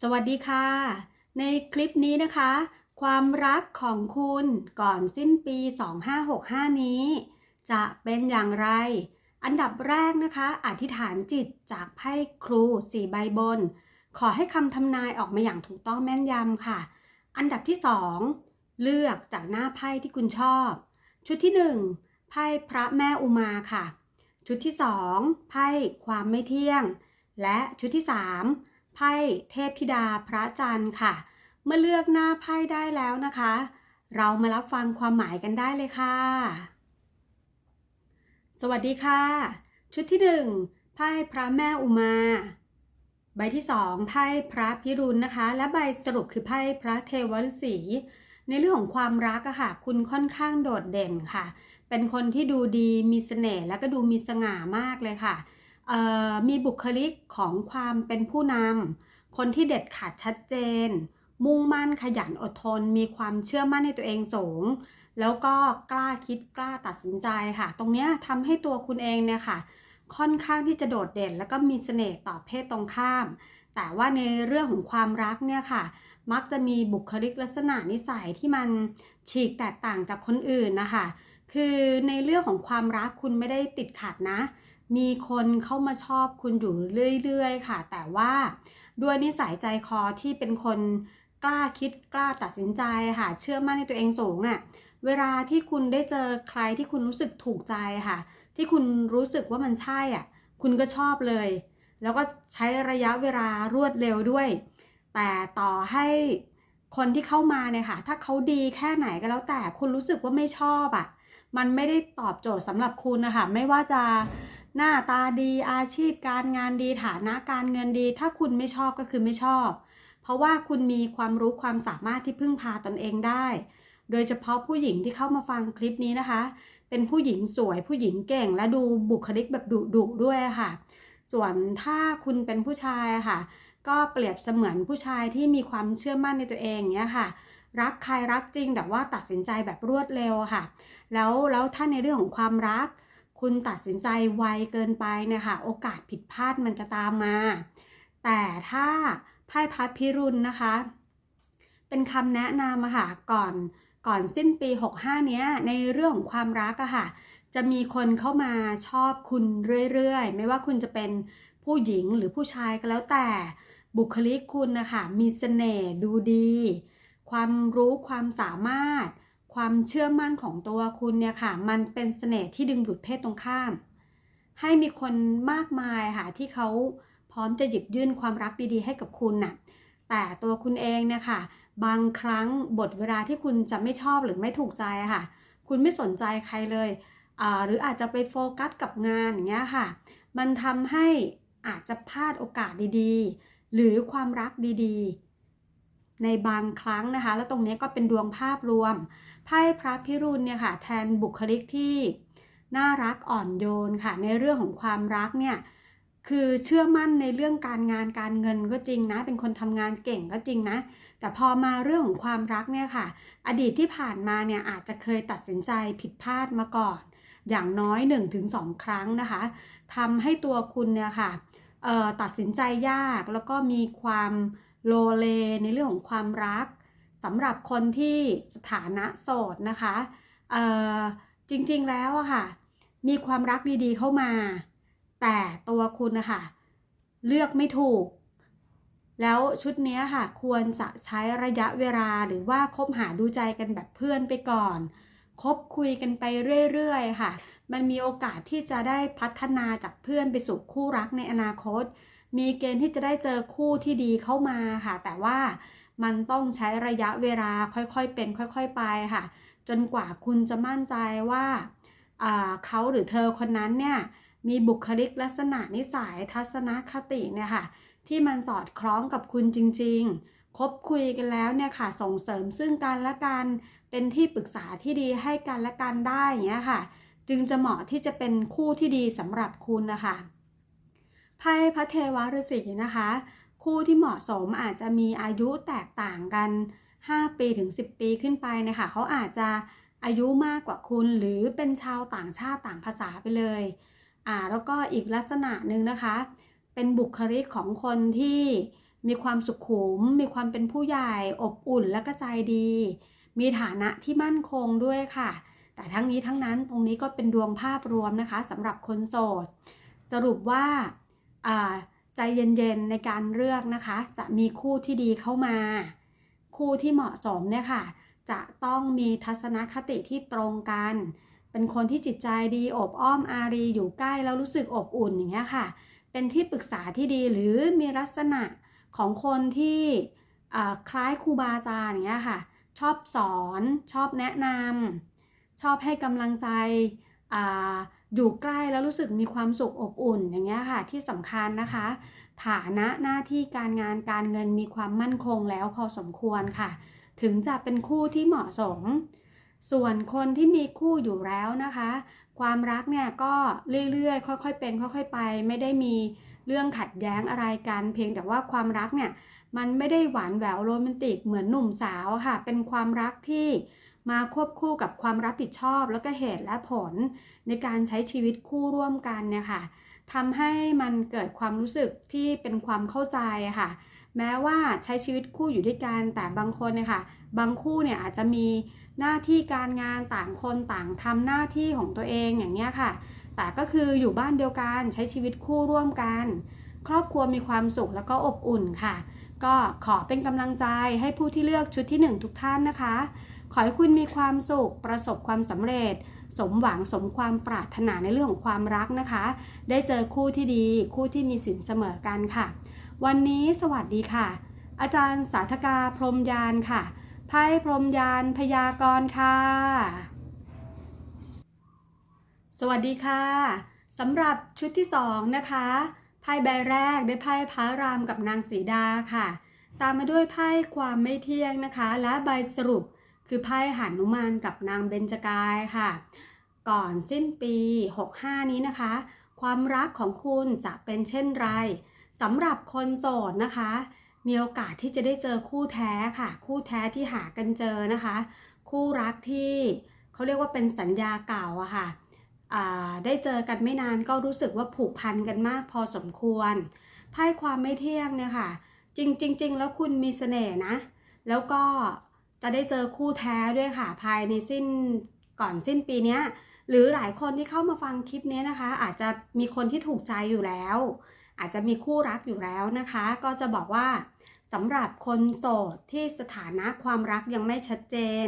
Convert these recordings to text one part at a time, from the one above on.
สวัสดีค่ะ ในคลิปนี้นะคะ ความรักของคุณก่อนสิ้นปี 2565 นี้ จะเป็นอย่างไร อันดับแรกนะคะ อธิษฐานจิตจากไพ่ครูสี่ใบบน ขอให้คำทำนายออกมาอย่างถูกต้องแม่นยำค่ะ อันดับที่ 2 เลือกจากหน้าไพ่ที่คุณชอบ ชุดที่ 1 ไพ่พระแม่อุมาค่ะ ชุดที่ 2 ไพ่ความไม่เที่ยง และชุดที่ 3 ไพ่เทพธิดาพระจันทร์ค่ะ เมื่อเลือกหน้าไพ่ได้แล้วนะคะ เรามารับฟังความหมายกันได้เลยค่ะ สวัสดีค่ะ ชุดที่หนึ่งไพ่พระแม่อุมา ใบที่สองไพ่พระพิรุณนะคะ และใบสรุปคือไพ่พระเทวฤาษีในเรื่องของความรักอะค่ะ คุณค่อนข้างโดดเด่นค่ะ เป็นคนที่ดูดีมีเสน่ห์และก็ดูมีสง่ามากเลยค่ะ มีบุคลิกของความเป็นผู้นำคนที่เด็ดขาดชัดเจน มุ่งมั่นขยันอดทน มีความเชื่อมั่นในตัวเองสูง แล้วก็กล้าคิดกล้าตัดสินใจค่ะ ตรงนี้ทำให้ตัวคุณเองเนี่ยค่ะ ค่อนข้างที่จะโดดเด่น แล้วก็มีเสน่ห์ต่อเพศตรงข้าม แต่ว่าในเรื่องของความรักเนี่ยค่ะ มักจะมีบุคลิกลักษณะนิสัยที่มันฉีกแตกต่างจากคนอื่นนะคะ คือในเรื่องของความรักคุณไม่ได้ติดขัดนะ มีคนเข้ามาชอบคุณอยู่เรื่อย ๆ ค่ะ แต่ว่าด้วยนิสัยใจคอที่เป็นคนกล้าคิดกล้าตัดสินใจค่ะ เชื่อมั่นในตัวเองสูงอะ่ะ เวลาที่คุณได้เจอใครที่คุณรู้สึกถูกใจค่ะ ที่คุณรู้สึกว่ามันใช่อะ คุณก็ชอบเลย แล้วก็ใช้ระยะเวลารวดเร็วด้วย แต่ต่อให้คนที่เข้ามาเนี่ยค่ะ ถ้าเขาดีแค่ไหนก็แล้วแต่คุณรู้สึกว่าไม่ชอบอะ มันไม่ได้ตอบโจทย์สำหรับคุณนะคะ ไม่ว่าจะ หน้าตาดีอาชีพการงานดีฐานะการเงินดี ถ้าคุณไม่ชอบก็คือไม่ชอบ เพราะว่าคุณมีความรู้ความสามารถที่พึ่งพาตนเองได้ โดยเฉพาะผู้หญิงที่เข้ามาฟังคลิปนี้นะคะ เป็นผู้หญิงสวยผู้หญิงเก่งและดูบุคลิกแบบดุดุด้วยค่ะ ส่วนถ้าคุณเป็นผู้ชายค่ะ ก็เปรียบเสมือนผู้ชายที่มีความเชื่อมั่นในตัวเองเนี้ยค่ะรักใครรักจริงแต่ว่าตัดสินใจแบบรวดเร็วค่ะ แล้วแล้วถ้าในเรื่องของความรัก คุณตัดสินใจไวเกินไปนี่ยค่ะโอกาสผิดพลาดมันจะตามมา แต่ถ้าไพ่พัดพิรุณนะคะ เป็นคำแนะนำอะค่ะก่อนก่อนสิ้นปี 65 เนี้ย ในเรื่องของความรักอะค่ะ จะมีคนเข้ามาชอบคุณเรื่อยๆ ไม่ว่าคุณจะเป็นผู้หญิงหรือผู้ชายก็แล้วแต่บุคลิกคุณนะคะมีเสน่ห์ดูดี ความรู้ความสามารถ ความเชื่อมั่นของตัวคุณเนี่ยค่ะ มันเป็นเสน่ห์ที่ดึงดูดเพศตรงข้าม ให้มีคนมากมายค่ะที่เขาพร้อมจะหยิบยื่นความรักดีๆ ให้กับคุณน่ะ แต่ตัวคุณเองเนี่ยค่ะ บางครั้งบทเวลาที่คุณจะไม่ชอบหรือไม่ถูกใจค่ะ คุณไม่สนใจใครเลยหรืออาจจะไปโฟกัสกับงานอย่างเงี้ยค่ะ มันทำให้อาจจะพลาดโอกาสดีๆ หรือความรักดีๆ ในบางครั้งนะคะ แล้วตรงนี้ก็เป็นดวงภาพรวม ไพ่พระพิรุณเนี่ยค่ะ แทนบุคลิกที่น่ารักอ่อนโยนค่ะ ในเรื่องของความรักเนี่ยคือเชื่อมั่นในเรื่องการงานการเงินก็จริงนะ เป็นคนทำงานเก่งก็จริงนะ แต่พอมาเรื่องของความรักเนี่ยค่ะ อดีตที่ผ่านมาเนี่ยอาจจะเคยตัดสินใจผิดพลาดมาก่อน อย่างน้อย 1-2 ครั้งนะคะทำให้ตัวคุณเนี่ยค่ะตัดสินใจยากแล้วก็มีความ โลเลในเรื่องของความรักสำหรับคนที่สถานะโสดนะคะจริงๆแล้วอะค่ะ มีความรักดีๆเข้ามา แต่ตัวคุณนะคะเลือกไม่ถูก แล้วชุดนี้ค่ะ ควรจะใช้ระยะเวลาหรือว่าคบหาดูใจกันแบบเพื่อนไปก่อน คบคุยกันไปเรื่อยๆค่ะ มันมีโอกาสที่จะได้พัฒนาจากเพื่อนไปสู่คู่รักในอนาคต มีเกณฑ์ที่จะได้เจอคู่ที่ดีเข้ามาค่ะ แต่ว่ามันต้องใช้ระยะเวลาค่อยๆเป็น ค่อยๆไปค่ะ จนกว่าคุณจะมั่นใจว่าเขาหรือเธอคนนั้นเนี่ยมีบุคลิกลักษณะนิสัยทัศนคติเนี่ยค่ะที่มันสอดคล้องกับคุณจริง ๆ คบคุยกันแล้วเนี่ยค่ะส่งเสริมซึ่งกันและกันเป็นที่ปรึกษาที่ดีให้กันและกันได้อย่างเงี้ยค่ะ จึงจะเหมาะที่จะเป็นคู่ที่ดีสำหรับคุณนะคะ ไพ่พระเทวฤาษีนะคะ คู่ที่เหมาะสมอาจจะมีอายุแตกต่างกัน 5 ปีถึง 10 ปีขึ้นไปนะคะเขาอาจจะอายุมากกว่าคุณหรือเป็นชาวต่างชาติต่างภาษาไปเลยอ่าแล้วก็อีกลักษณะหนึ่งนะคะ เป็นบุคลิกของคนที่มีความสุขุม มีความเป็นผู้ใหญ่ อบอุ่นและก็ใจดี มีฐานะที่มั่นคงด้วยค่ะ แต่ทั้งนี้ทั้งนั้นตรงนี้ก็เป็นดวงภาพรวมนะคะสำหรับคนโสด สรุปว่าอ่า ใจเย็นๆในการเลือกนะคะ จะมีคู่ที่ดีเข้ามา คู่ที่เหมาะสมเนี่ยค่ะ จะต้องมีทัศนคติที่ตรงกัน เป็นคนที่จิตใจดีอบอ้อมอารีอยู่ใกล้แล้วรู้สึกอบอุ่นอย่างเงี้ยค่ะ เป็นที่ปรึกษาที่ดีหรือมีลักษณะของคนที่คล้ายครูบาอาจารย์อย่างเงี้ยค่ะ ชอบสอนชอบแนะนำชอบให้กำลังใจ อยู่ใกล้แล้วรู้สึกมีความสุขอบอุ่นอย่างเงี้ยค่ะ ที่สำคัญนะคะ ฐานะหน้าที่การงานการเงินมีความมั่นคงแล้วพอสมควรค่ะ ถึงจะเป็นคู่ที่เหมาะสม ส่วนคนที่มีคู่อยู่แล้วนะคะ ความรักเนี่ยก็เรื่อยๆ ค่อยๆเป็น ค่อย ๆ ไป ไม่ได้มีเรื่องขัดแย้งอะไรกัน เพียงแต่ว่าความรักเนี่ยมันไม่ได้หวานแหววโรแมนติกเหมือนหนุ่มสาวค่ะ เป็นความรักที่ มาควบคู่กับความรับผิดชอบ แล้วก็เหตุและผลในการใช้ชีวิตคู่ร่วมกันเนี่ยค่ะทำให้มันเกิดความรู้สึกที่เป็นความเข้าใจค่ะ แม้ว่าใช้ชีวิตคู่อยู่ด้วยกันแต่บางคนเนี่ยค่ะ บางคู่เนี่ยอาจจะมีหน้าที่การงานต่างคนต่างทำหน้าที่ของตัวเองอย่างเนี้ยค่ะ แต่ก็คืออยู่บ้านเดียวกันใช้ชีวิตคู่ร่วมกัน ครอบครัวมีความสุขแล้วก็อบอุ่นค่ะ ก็ขอเป็นกำลังใจให้ผู้ที่เลือกชุดที่ 1 ทุกท่านนะคะ ขอให้คุณมีความสุข ประสบความสำเร็จ สมหวังสมความปรารถนาในเรื่องของความรักนะคะ ได้เจอคู่ที่ดี คู่ที่มีสินเสมอกันค่ะ วันนี้สวัสดีค่ะ อาจารย์สาธกาพรมยานค่ะไพ่พรมยานพยากรณ์ค่ะ สวัสดีค่ะสำหรับชุดที่สองนะคะไพ่ใบแรกได้ไพ่พระรามกับนางสีดาค่ะ ตามมาด้วยไพ่ความไม่เที่ยงนะคะ และใบสรุป คือไพ่หานุมานกับนางเบญจกายค่ะ ก่อนสิ้นปี 65 นี้นะคะ ความรักของคุณจะเป็นเช่นไรสำหรับคนโสดนะคะ มีโอกาสที่จะได้เจอคู่แท้ค่ะ คู่แท้ที่หากันเจอนะคะ คู่รักที่เขาเรียกว่าเป็นสัญญาเก่าอะค่ะได้เจอกันไม่นานก็รู้สึกว่าผูกพันกันมากพอสมควรไพ่ความไม่เที่ยงเนี่ยค่ะ จริงจริงๆแล้วคุณมีเสน่ห์นะ แล้วก็ จะได้เจอคู่แท้ด้วยค่ะภายในสิ้นก่อนสิ้นปีนี้หรือหลายคนที่เข้ามาฟังคลิปนี้นะคะ อาจจะมีคนที่ถูกใจอยู่แล้ว อาจจะมีคู่รักอยู่แล้วนะคะ ก็จะบอกว่าสำหรับคนโสดที่สถานะความรักยังไม่ชัดเจน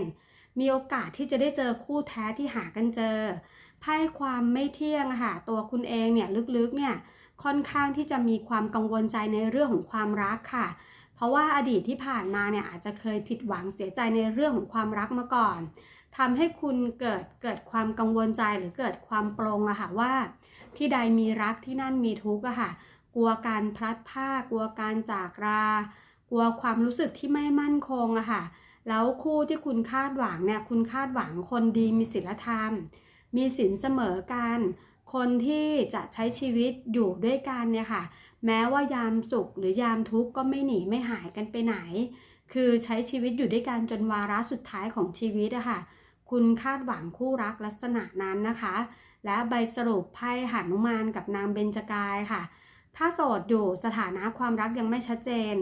มีโอกาสที่จะได้เจอคู่แท้ที่หากันเจอไพ่ความไม่เที่ยงค่ะตัวคุณเองเนี่ยลึกๆเนี่ยค่อนข้างที่จะมีความกังวลใจในเรื่องของความรักค่ะ เพราะว่าอดีตที่ผ่านมาเนี่ยอาจจะเคยผิดหวังเสียใจในเรื่องของความรักมาก่อนทำให้คุณเกิดเกิดความกังวลใจหรือเกิดความปรงอะค่ะว่า ที่ใดมีรักที่นั่นมีทุกข์อะค่ะ กลัวการพลัดพรากกลัวการจากรา กลัวความรู้สึกที่ไม่มั่นคงอะค่ะ แล้วคู่ที่คุณคาดหวังเนี่ยคุณคาดหวังคนดีมีศีลธรรม มีศีลเสมอกัน คนที่จะใช้ชีวิตอยู่ด้วยกันเนี่ยค่ะ แม้ว่ายามสุขหรือยามทุกข์ก็ไม่หนีไม่หายกันไปไหน คือใช้ชีวิตอยู่ด้วยกันจนวาระสุดท้ายของชีวิตอะค่ะ คุณคาดหวังคู่รักลักษณะนั้นนะคะ และใบสรุปไพ่หานุมานกับนางเบญจกายค่ะ ถ้าโสดอยู่สถานะความรักยังไม่ชัดเจน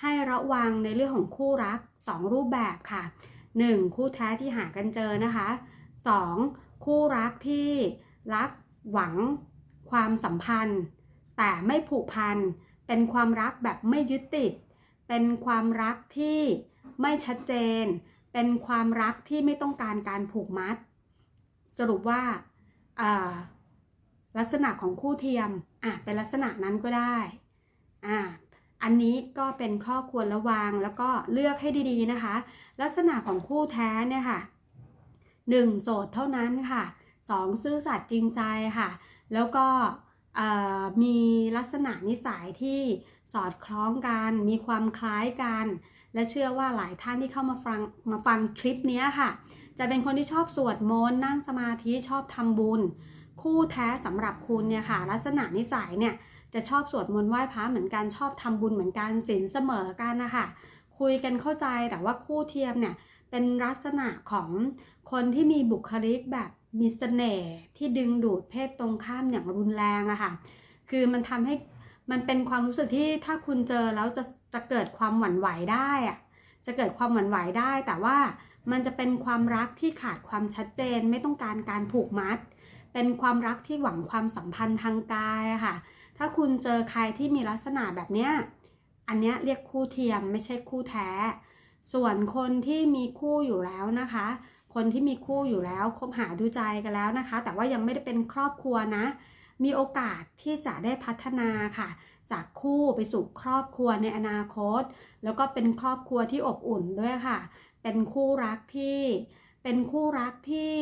ให้ระวังในเรื่องของคู่รัก 2 รูปแบบค่ะ 1. คู่แท้ที่หากันเจอนะคะ 2. คู่รักที่รัก หวังความสัมพันธ์ แต่ไม่ผูกพัน เป็นความรักแบบไม่ยึดติด เป็นความรักที่ไม่ชัดเจน เป็นความรักที่ไม่ต้องการการผูกมัด สรุปว่าลักษณะของคู่เทียมอะเป็นลักษณะนั้นก็ได้อ่าอันนี้ก็เป็นข้อควรระวังแล้วก็เลือกให้ดีๆนะคะ ลักษณะของคู่แท้เนี่ยค่ะ 1. โสดเท่านั้นค่ะ 2. ซื่อสัตย์จริงใจค่ะ แล้วก็มีลักษณะนิสัยที่สอดคล้องกัน มีความคล้ายกัน และเชื่อว่าหลายท่านที่เข้ามาฟังมาฟังคลิปนี้ค่ะ จะเป็นคนที่ชอบสวดมนต์นั่งสมาธิชอบทำบุญ คู่แท้สำหรับคุณเนี่ยค่ะ ลักษณะนิสัยเนี่ยจะชอบสวดมนต์ไหว้พระเหมือนกันชอบทำบุญเหมือนกันศีลเสมอกันนะคะคุยกันเข้าใจแต่ว่าคู่เทียมเนี่ยเป็นลักษณะของคนที่มีบุคลิกแบบ มีเสน่ห์ที่ดึงดูดเพศตรงข้ามอย่างรุนแรงอะค่ะ คือมันทำให้มันเป็นความรู้สึกที่ถ้าคุณเจอแล้วจะจะเกิดความหวั่นไหวได้อะจะเกิดความหวั่นไหวได้ แต่ว่ามันจะเป็นความรักที่ขาดความชัดเจน ไม่ต้องการการผูกมัด เป็นความรักที่หวังความสัมพันธ์ทางกายะค่ะ ถ้าคุณเจอใครที่มีลักษณะแบบเนี้ย อันเนี้ยเรียกคู่เทียมไม่ใช่คู่แท้ ส่วนคนที่มีคู่อยู่แล้วนะคะ คนที่มีคู่อยู่แล้วคบหาดูใจกันแล้วนะคะ แต่ว่ายังไม่ได้เป็นครอบครัวนะ มีโอกาสที่จะได้พัฒนาค่ะ จากคู่ไปสู่ครอบครัวในอนาคต แล้วก็เป็นครอบครัวที่อบอุ่นด้วยค่ะ เป็นคู่รักที่เป็นคู่รักที่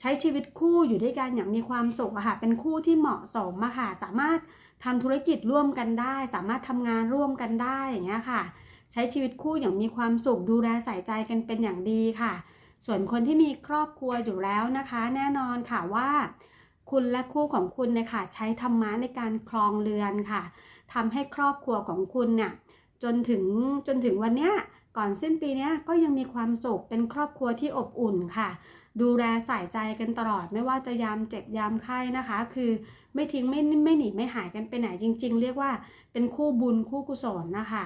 ใช้ชีวิตคู่อยู่ด้วยกันอย่างมีความสุขอะค่ะ เป็นคู่ที่เหมาะสมอะค่ะ สามารถทำธุรกิจร่วมกันได้ สามารถทำงานร่วมกันได้อย่างเงี้ยค่ะ ใช้ชีวิตคู่อย่างมีความสุขดูแลใส่ใจกันเป็นอย่างดีค่ะ ส่วนคนที่มีครอบครัวอยู่แล้วนะคะ แน่นอนค่ะว่า คุณและคู่ของคุณเนี่ยค่ะใช้ธรรมะในการครองเรือนค่ะทำให้ครอบครัวของคุณเนี่ยจนถึงจนถึงวันเนี้ยก่อนสิ้นปีเนี้ยก็ยังมีความสุขเป็นครอบครัวที่อบอุ่นค่ะ ดูแลใส่ใจกันตลอดไม่ว่าจะยามเจ็บยามไข้นะคะ คือไม่ทิ้งไม่ไม่หนีไม่หายกันไปไหนจริง ๆ เรียกว่าเป็นคู่บุญคู่กุศลนะคะ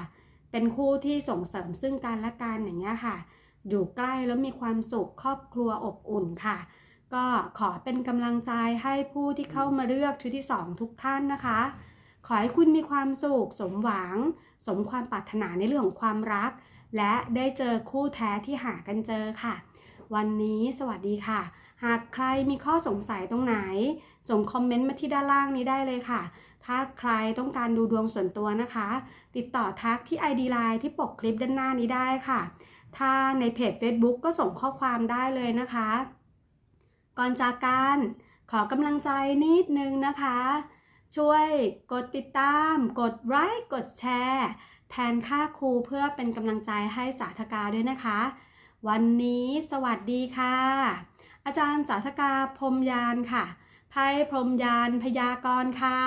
เป็นคู่ที่ส่งเสริมซึ่งกันและกันอย่างเงี้ยค่ะ อยู่ใกล้แล้วมีความสุขครอบครัวอบอุ่นค่ะ ก็ขอเป็นกำลังใจให้ผู้ที่เข้ามาเลือกชุดที่ 2 ทุกท่านนะคะ ขอให้คุณมีความสุขสมหวัง สมความปรารถนาในเรื่องของความรัก และได้เจอคู่แท้ที่หากันเจอค่ะ วันนี้สวัสดีค่ะ หากใครมีข้อสงสัยตรงไหน ส่งคอมเมนต์มาที่ด้านล่างนี้ได้เลยค่ะ ถ้าใครต้องการดูดวงส่วนตัวนะคะ ติดต่อทักที่ ID Line ที่ปกคลิปด้านหน้านี้ได้ค่ะ ถ้าในเพจ Facebook ก็ส่งข้อความได้เลยนะคะ ก่อนจากกันขอกำลังใจนิดนึงนะคะ ช่วยกดติดตาม กดไลค์ กดแชร์ แทนค่าครูเพื่อเป็นกำลังใจให้สาธกาด้วยนะคะ วันนี้สวัสดีค่ะ อาจารย์สาธกาพรมยานค่ะ ไพ่พรมยานพยากรณ์ค่ะ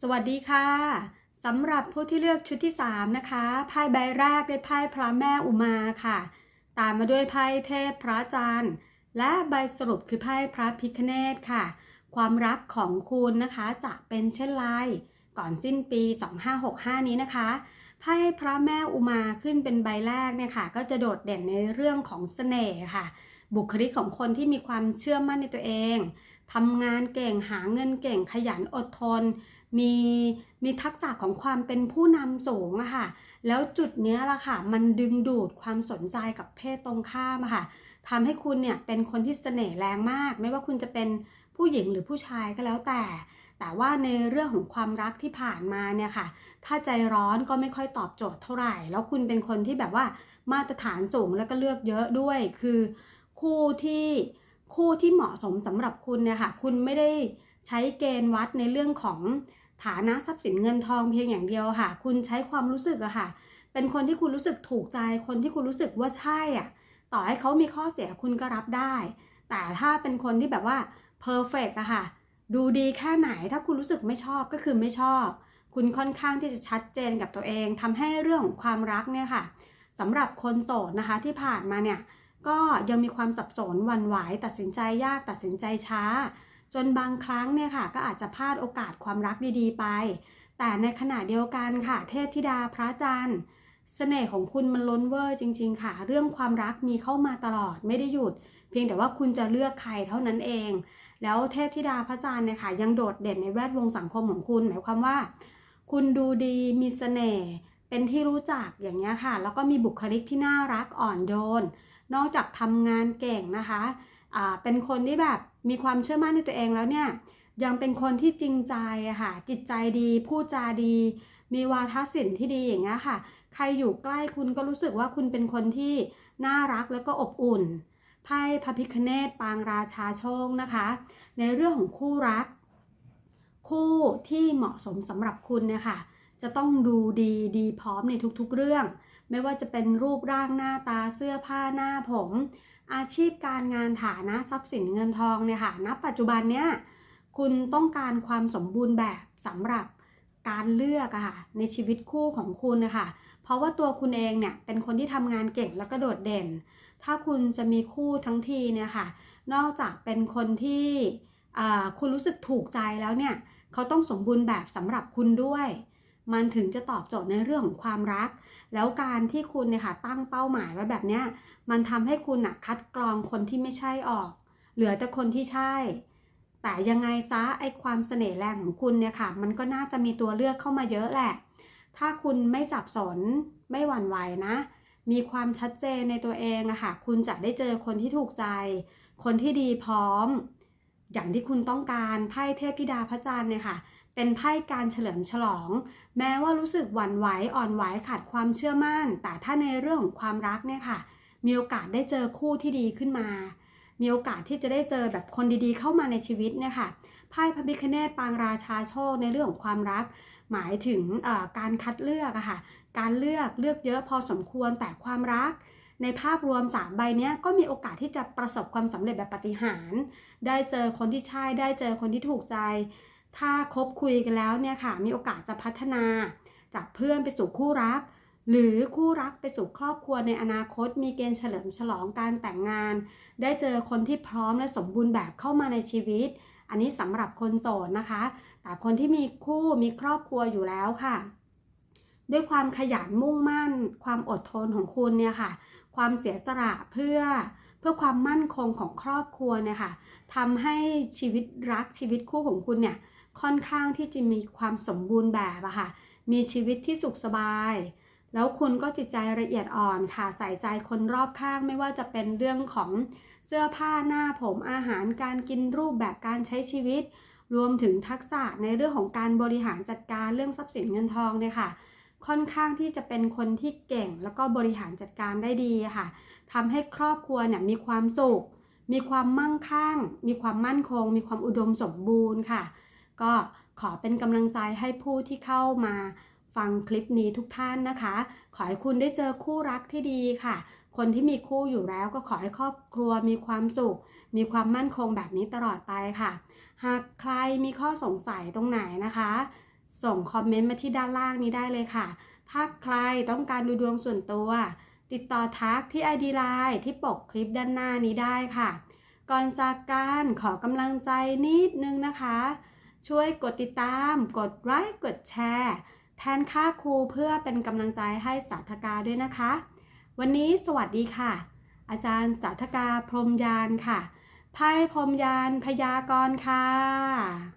สวัสดีค่ะสำหรับผู้ที่เลือกชุดที่ 3 นะคะ ไพ่ใบแรกได้ไพ่พระแม่อุมาค่ะ ตามมาด้วยไพ่เทพพระจันทร์ และใบสรุปคือไพ่พระพิคเนตค่ะ ความรักของคุณนะคะจะเป็นเช่นไรก่อนสิ้นปี 2565 นี้นะคะ ไพ่พระแม่อุมาขึ้นเป็นใบแรกเนี่ยค่ะ ก็จะโดดเด่นในเรื่องของเสน่ห์ค่ะ บุคลิกของคนที่มีความเชื่อมั่นในตัวเองทำงานเก่งหาเงินเก่งขยันอดทน มีมีทักษะของความเป็นผู้นำสูงอะค่ะ แล้วจุดเนี้ยละค่ะ มันดึงดูดความสนใจกับเพศตรงข้ามอะค่ะทำให้คุณเนี่ยเป็นคนที่เสน่ห์แรงมาก ไม่ว่าคุณจะเป็นผู้หญิงหรือผู้ชายก็แล้วแต่ แต่ว่าในเรื่องของความรักที่ผ่านมาเนี่ยค่ะ ถ้าใจร้อนก็ไม่ค่อยตอบโจทย์เท่าไหร่ แล้วคุณเป็นคนที่แบบว่ามาตรฐานสูงแล้วก็เลือกเยอะด้วย คือคู่ที่คู่ที่เหมาะสมสำหรับคุณเนี่ยค่ะ คุณไม่ได้ใช้เกณฑ์วัดในเรื่องของฐานะทรัพย์สินเงินทองเพียงอย่างเดียวค่ะ คุณใช้ความรู้สึกอะค่ะ เป็นคนที่คุณรู้สึกถูกใจ คนที่คุณรู้สึกว่าใช่อะต่อให้เขามีข้อเสียคุณก็รับได้ แต่ถ้าเป็นคนที่แบบว่าเพอร์เฟกอะค่ะ ดูดีแค่ไหนถ้าคุณรู้สึกไม่ชอบก็คือไม่ชอบ คุณค่อนข้างที่จะชัดเจนกับตัวเองทำให้เรื่องของความรักเนี่ยค่ะสำหรับคนโสดนะคะที่ผ่านมาเนี่ยก็ยังมีความสับสนวันไหวตัดสินใจยากตัดสินใจช้า จนบางครั้งเนี่ยค่ะ ก็อาจจะพลาดโอกาสความรักดีๆไป แต่ในขณะเดียวกันค่ะ เทพธิดาพระจันทร์เสน่ห์ของคุณมันล้นเวอร์จริง ๆ ค่ะ เรื่องความรักมีเข้ามาตลอดไม่ได้หยุด พียงแต่ว่าคุณจะเลือกใครเท่านั้นเอง แล้วเทพธิดาพระจันทร์เนี่ยค่ะยังโดดเด่นในแวดวงสังคมของคุณ หมายความว่า คุณดูดีมีเสน่ห์เป็นที่รู้จักอย่างนี้ยค่ะ แล้วก็มีบุคลิกที่น่ารักอ่อนโยนนอกจากทำงานเก่งนะคะเป็นคนที่แบบมีความเชื่อมั่นในตัวเองแล้วเนี่ยยังเป็นคนที่จริงใจค่ะ จิตใจดีพูดจาดี มีวาทศิลป์ที่ดีอย่างเงี้ยค่ะ ใครอยู่ใกล้คุณก็รู้สึกว่าคุณเป็นคนที่น่ารักแล้วก็อบอุ่น ไพ่พระพิคเนตปางราชาโชคนะคะ ในเรื่องของคู่รัก คู่ที่เหมาะสมสำหรับคุณเนี่ยค่ะจะต้องดูดีดีพร้อมในทุกๆเรื่อง ไม่ว่าจะเป็นรูปร่างหน้าตาเสื้อผ้าหน้าผม อาชีพการงานฐานะทรัพย์สินเงินทองเนี่ยค่ะณปัจจุบันเนี่ยคุณต้องการความสมบูรณ์แบบสำหรับการเลือกอะค่ะในชีวิตคู่ของคุณนะคะ เพราะว่าตัวคุณเองเนี่ยเป็นคนที่ทำงานเก่งแล้วก็โดดเด่น ถ้าคุณจะมีคู่ทั้งทีเนี่ยค่ะ นอกจากเป็นคนที่คุณรู้สึกถูกใจแล้วเนี่ยเขาต้องสมบูรณ์แบบสำหรับคุณด้วย มันถึงจะตอบโจทย์ในเรื่องของความรัก แล้วการที่คุณเนี่ยค่ะตั้งเป้าหมายไว้แบบเนี้ยมันทำให้คุณนะคัดกรองคนที่ไม่ใช่ออก เหลือแต่คนที่ใช่ แต่ยังไงซะไอความเสน่ห์แรงของคุณเนี่ยค่ะ มันก็น่าจะมีตัวเลือกเข้ามาเยอะแหละ ถ้าคุณไม่สับสนไม่หวั่นไหวนะ มีความชัดเจนในตัวเองอะค่ะ คุณจะได้เจอคนที่ถูกใจ คนที่ดีพร้อม อย่างที่คุณต้องการไพ่เทพธิดาพระจันทร์เนี่ยค่ะ เป็นไพ่การเฉลิมฉลอง แม้ว่ารู้สึกหวั่นไหวอ่อนไหวขาดความเชื่อมั่น แต่ถ้าในเรื่องของความรักเนี่ยค่ะ มีโอกาสได้เจอคู่ที่ดีขึ้นมา มีโอกาสที่จะได้เจอแบบคนดีๆ เข้ามาในชีวิตเนี่ยค่ะไพ่พระพิคเนตปางราชาโชคในเรื่องของความรัก หมายถึงการคัดเลือกอะค่ะการเลือกเลือกเยอะพอสมควรแต่ความรัก ในภาพรวมสามใบนี้ก็มีโอกาสที่จะประสบความสำเร็จแบบปฏิหาร ได้เจอคนที่ใช่ได้เจอคนที่ถูกใจ ถ้าคบคุยกันแล้วเนี่ยค่ะมีโอกาสจะพัฒนา จากเพื่อนไปสู่คู่รัก หรือคู่รักไปสู่ครอบครัวในอนาคต มีเกณฑ์เฉลิมฉลองการแต่งงาน ได้เจอคนที่พร้อมและสมบูรณ์แบบเข้ามาในชีวิต อันนี้สำหรับคนโสดนะคะ แต่คนที่มีคู่มีครอบครัวอยู่แล้วค่ะ ด้วยความขยันมุ่งมั่น ความอดทนของคุณเนี่ยค่ะ ความเสียสละเพื่อเพื่อความมั่นคงของครอบครัวเนี่ยค่ะทำให้ชีวิตรักชีวิตคู่ของคุณเนี่ยค่อนข้างที่จะมีความสมบูรณ์แบบอะค่ะ มีชีวิตที่สุขสบาย แล้วคุณก็จิตใจละเอียดอ่อนค่ะ ใส่ใจคนรอบข้างไม่ว่าจะเป็นเรื่องของ เสื้อผ้าหน้าผมอาหารการกินรูปแบบการใช้ชีวิต รวมถึงทักษะในเรื่องของการบริหารจัดการเรื่องทรัพย์สินเงินทองเนี่ยค่ะ ค่อนข้างที่จะเป็นคนที่เก่งแล้วก็บริหารจัดการได้ดีค่ะทำให้ครอบครัวเนี่ยมีความสุข มีความมั่งคั่ง มีความมั่นคง มีความอุดมสมบูรณ์ค่ะ ก็ขอเป็นกำลังใจให้ผู้ที่เข้ามาฟังคลิปนี้ทุกท่านนะคะ ขอให้คุณได้เจอคู่รักที่ดีค่ะ คนที่มีคู่อยู่แล้วก็ขอให้ครอบครัวมีความสุข มีความมั่นคงแบบนี้ตลอดไปค่ะ หากใครมีข้อสงสัยตรงไหนนะคะ ส่งคอมเมนต์มาที่ด้านล่างนี้ได้เลยค่ะ ถ้าใครต้องการดูดวงส่วนตัว ติดต่อทักที่ ID Line ที่ปกคลิปด้านหน้านี้ได้ค่ะ ก่อนจากการขอกำลังใจนิดนึงนะคะ ช่วยกดติดตาม กดไลค์กดแชร์ แทนค่าครูเพื่อเป็นกำลังใจให้สาธกาด้วยนะคะ วันนี้สวัสดีค่ะ อาจารย์สาธกาพรมยานค่ะไพ่พรมยานพยากรณ์ค่ะ